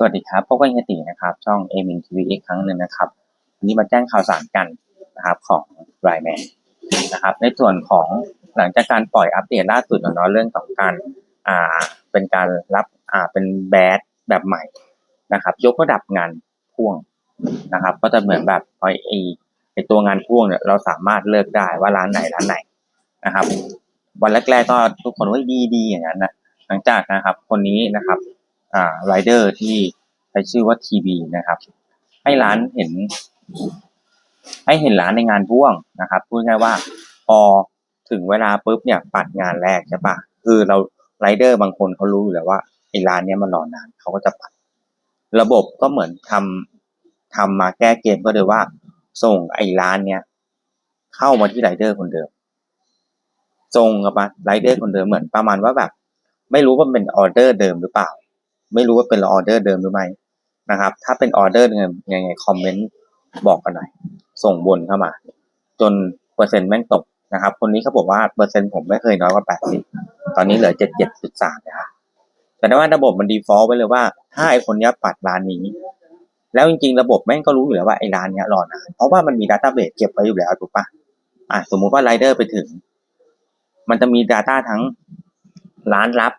สวัสดีครับพบกันเฮียตีนะครับ ช่องเอมินทีวีอีกครั้งหนึ่งนะครับวันนี้มาแจ้งข่าวสารกันนะครับของไรแมนนะครับ ในส่วนของหลังจากการปล่อยอัปเดตล่าสุดเนาะเรื่องของการอ่าเป็นการรับอ่าเป็นแบดแบบใหม่นะครับ ยกระดับงานพ่วงนะครับ ก็จะเหมือนแบบไอไอตัวงานพ่วงเนี่ยเราสามารถเลือกได้ว่าร้านไหนร้านไหนนะครับ วันแรกๆก็ทุกคนว่าดีดีๆอย่างนั้นนะหลังจากนะครับ คนนี้นะครับ ไรเดอร์ที่ใช้ชื่อว่าทีบีนะครับ ให้ร้านเห็น ให้เห็นร้านในงานพ่วงนะครับพูดง่ายว่าพอถึงเวลาปุ๊บเนี่ยปัดงานแรกใช่ปะคือเราไรเดอร์บางคนเขารู้อยู่แล้วว่าไอ้ร้านเนี้ยมันรอนานเขาก็จะปัด ระบบก็เหมือนทำทำมาแก้เกมก็เลยว่า ส่งไอ้ร้านเนี้ยเข้ามาที่ไรเดอร์คนเดิมส่งกับมาไรเดอร์คนเดิมเหมือนประมาณว่าแบบ ไม่รู้ว่าเป็นออเดอร์เดิมหรือเปล่า ไม่รู้ว่าเป็นออเดอร์เดิมหรือไม่นะครับ ถ้าเป็นออเดอร์เดิมยังไงคอมเมนต์บอกกันหน่อย ส่งบนเข้ามา จนเปอร์เซ็นต์แม่งตกนะครับ คนนี้เขาบอกว่าเปอร์เซ็นต์ผมไม่เคยน้อยกว่าแปดสิบตอนนี้เหลือเจ็ดเจ็ดจุดสามนะครับแต่ว่าระบบมันดีฟอลต์ไว้เลยว่า ถ้าไอคนเนี้ยปัดร้านนี้ แล้วจริงๆ ระบบแม่งก็รู้อยู่แล้วว่าไอร้านเนี้ยรอนานเพราะว่ามันมีดัตต้าเบสเก็บไว้อยู่แล้วถูกปะอะสมมุติว่าไรเดอร์ไปถึง มันจะมี Data ทั้งร้านรับ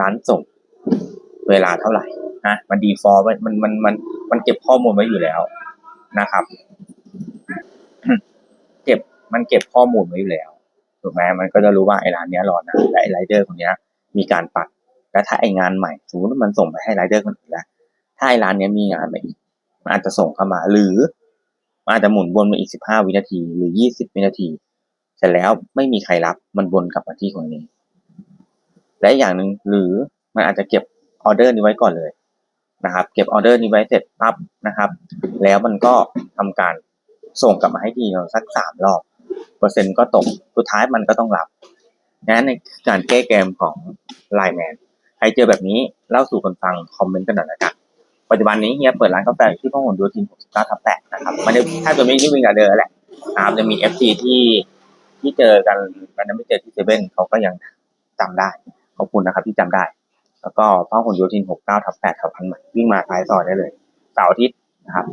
ร้านส่ง เวลาเท่าไหร่นะมันดีฟอลต์มันมันมันมันเก็บข้อมูลไว้อยู่แล้วนะครับ เก็บมันเก็บข้อมูลไว้อยู่แล้วถูกไหมมันก็จะรู้ว่าไอ้ร้านเนี้ยรอนานและไอ้ไรเดอร์คนเนี้ยมีการปัด และถ้าไอ้งานใหม่สมมติมันส่งไปให้ไรเดอร์คนอื่นแล้วถ้าไอ้ร้านเนี้ยมีงานใหม่อีกมันอาจจะส่งเข้ามา หรือมันอาจจะหมุนวนมาอีกสิบห้าวินาที หรือยี่สิบวินาทีเสร็จแล้วไม่มีใครรับมันวนกลับมาที่คนนี้ และอย่างหนึ่งหรือมันอาจจะเก็บ ออเดอร์นี้ไว้ก่อนเลยนะครับ เก็บออเดอร์นี้ไว้เสร็จปั๊บนะครับ แล้วมันก็ทำการส่งกลับมาให้ทีเราสักสามรอบเปอร์เซ็นต์ก็ตกสุดท้ายมันก็ต้องรับงั้นในการแก้เกมของไลน์แมนใครเจอแบบนี้เล่าสู่คนฟังคอมเมนต์กันหน่อยนะครับปัจจุบันนี้เฮียเปิดร้านกาแฟอยู่ที่พหลโยธิน69ทับ8นะครับม่ได้ถ้าจะไม่ที่วิ่งกับเดินแหละนะครับจะมี FC ที่ที่เจอกันวันนั้นไม่เจอที่เซเว่นเขาก็ยังจำได้ขอบคุณนะครับที่จำได้ แล้วก็พหลโยธิน 69 ทับ 8 ทับพันใหม่วิ่งมาท้ายซอยได้เลยเสาร์อาทิตย์นะครับ